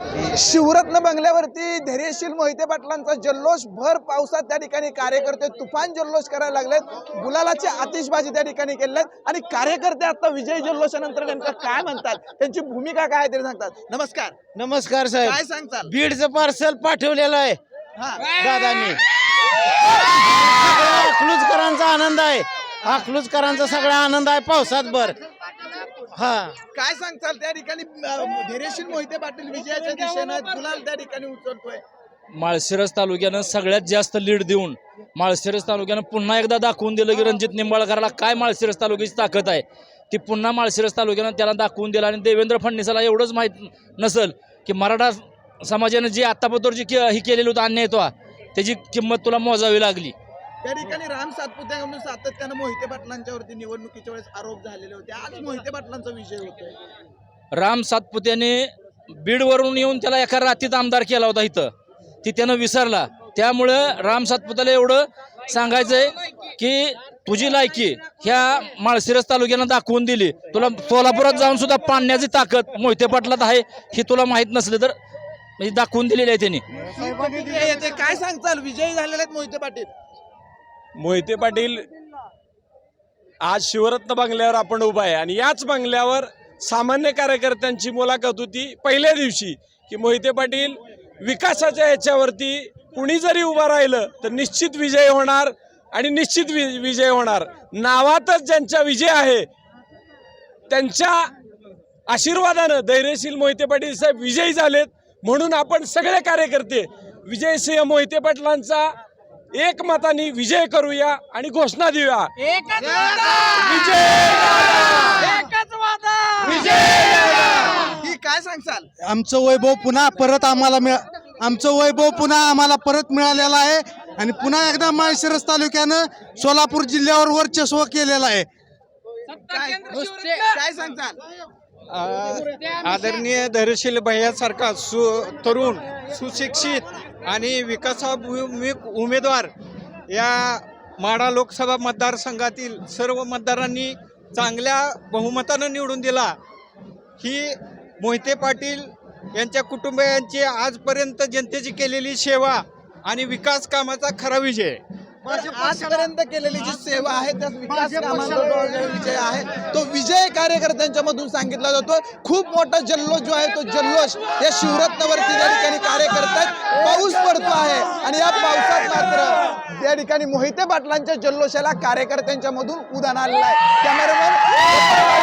शिवरत्न बंगल्यावरती धैर्यशील मोहिते पाटलांचा जल्लोष भर पावसात त्या ठिकाणी कार्यकर्ते तुफान जल्लोष करायला लागलेत. गुलालाची आतिषबाजी त्या ठिकाणी केलेत आणि कार्यकर्ते आता विजय जल्लोषानंतर नेमकं काय म्हणतात? त्यांची भूमिका काय तरी सांगतात. नमस्कार. नमस्कार साहेब. काय सांगताल? बीडचं पार्सल पाठवलेलं आहे. हा. दादांनी. अकलूजकरांचा आनंद आहे. अकलूजकरांचा सगळा आनंद आहे पावसात भर हा. काय सांगताल त्या ठिकाणी अं, धैर्यशील मोहिते पाटील विजयाच्या दिशेनं गुलाल त्या ठिकाणी उचलतोय. माळशिरस तालुक्यानं सगळ्यात जास्त लीड देऊन माळशिरस तालुक्यानं पुन्हा एकदा दाखवून दिलं की रणजित निंबाळकरला काय माळशिरस तालुक्याची ताकद आहे. ती पुन्हा माळशिरस तालुक्यानं त्याला दाखवून दिलं आणि देवेंद्र फडणवीसाला एवढंच माहीत नसल की मराठा समाजानं जी आत्तापर्यंत जी के- ही केलेली होती अन्याय तो त्याची किंमत तुला मोजावी लागली. त्या ठिकाणी राम सातपुत्याकडून सातत्यानं मोहिते पाटलांच्या वरती निवडणुकीच्या वेळेस आरोप झालेले होते. आज मोहिते पाटलांचा विजय होतोय. राम सातपुत्याने बीडवरून येऊन त्याला एका रात्रीत आमदार केला होता इथं. ती त्यानं विसरला. त्यामुळं राम सातपुत्याला एवढं सांगायचंय की तुझी लायकी ह्या माळशिरस तालुक्यानं दाखवून दिली. तुला सोलापुरात जाऊन सुद्धा पाण्याची ताकद मोहिते पाटलात आहे ही तुला माहीत नसलं तर म्हणजे दाखवून दिलेली आहे त्यांनी. काय सांगताल? विजयी झालेले आहेत मोहिते पाटील. मोहिते पाटील आज शिवरत्न बंगल्यावर आपण उभा आहे. आणि याच बंगल्यावर सामान्य कार्यकर्त्यांची मुलाखत होती पहिल्या दिवशी की मोहिते पाटील विकासाच्या याच्यावरती कुणी जरी उभं राहिलं तर निश्चित विजय होणार आणि निश्चित वि विजय होणार. नावातच ज्यांचा विजय आहे त्यांच्या आशीर्वादानं धैर्यशील मोहिते पाटील साहेब विजयी झालेत. म्हणून आपण सगळे कार्यकर्ते विजयसिंह मोहिते पाटलांचा एक मताने विजय करूया आणि घोषणा देऊया. ही काय आमचं वैभव पुन्हा परत आम्हाला मिळ आमचं वैभव पुन्हा आम्हाला परत मिळालेलं आहे. आणि पुन्हा एकदा माळशिरस तालुक्यानं सोलापूर जिल्ह्यावर वर्चस्व केलेलं आहे. काय काय सांगताल आदरणीय धैर्यशील भैयासारखा सु तरुण सुशिक्षित आणि विकासाभिमुख उमेदवार या माढा लोकसभा मतदारसंघातील सर्व मतदारांनी चांगल्या बहुमतानं निवडून दिला. ही मोहिते पाटील यांच्या कुटुंबियांची आजपर्यंत जनतेची केलेली सेवा आणि विकास कामाचा खरा विजय. आजपर्यंत केलेली जी सेवा आहे त्या विकास विजय आहे तो विजय कार्यकर्त्यांच्या मधून सांगितला जातो. खूप मोठा जल्लोष जो आहे तो जल्लोष या शिवरत्नावरती त्या ठिकाणी कार्यकर्त्यात पाऊस पडतो आहे. आणि या पावसात मात्र त्या ठिकाणी मोहिते पाटलांच्या जल्लोषाला कार्यकर्त्यांच्या मधून उदाहरण आलेलं आहे. कॅमेरामॅन